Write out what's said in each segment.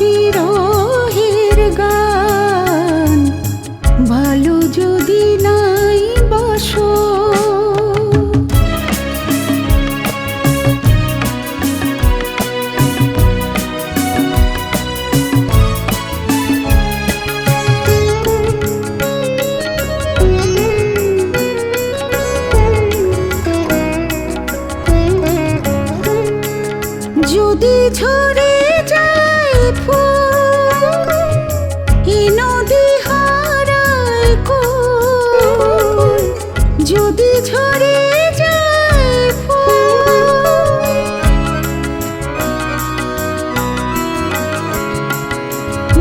বিরহের গান। ভালো যদি নাই বাসন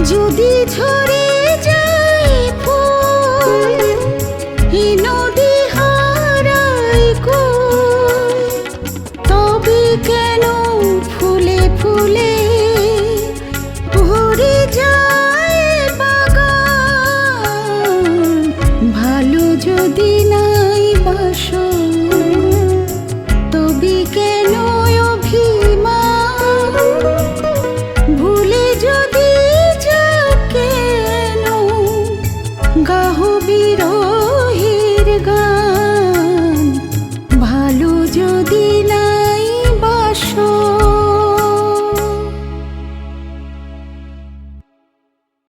যদি ঝরে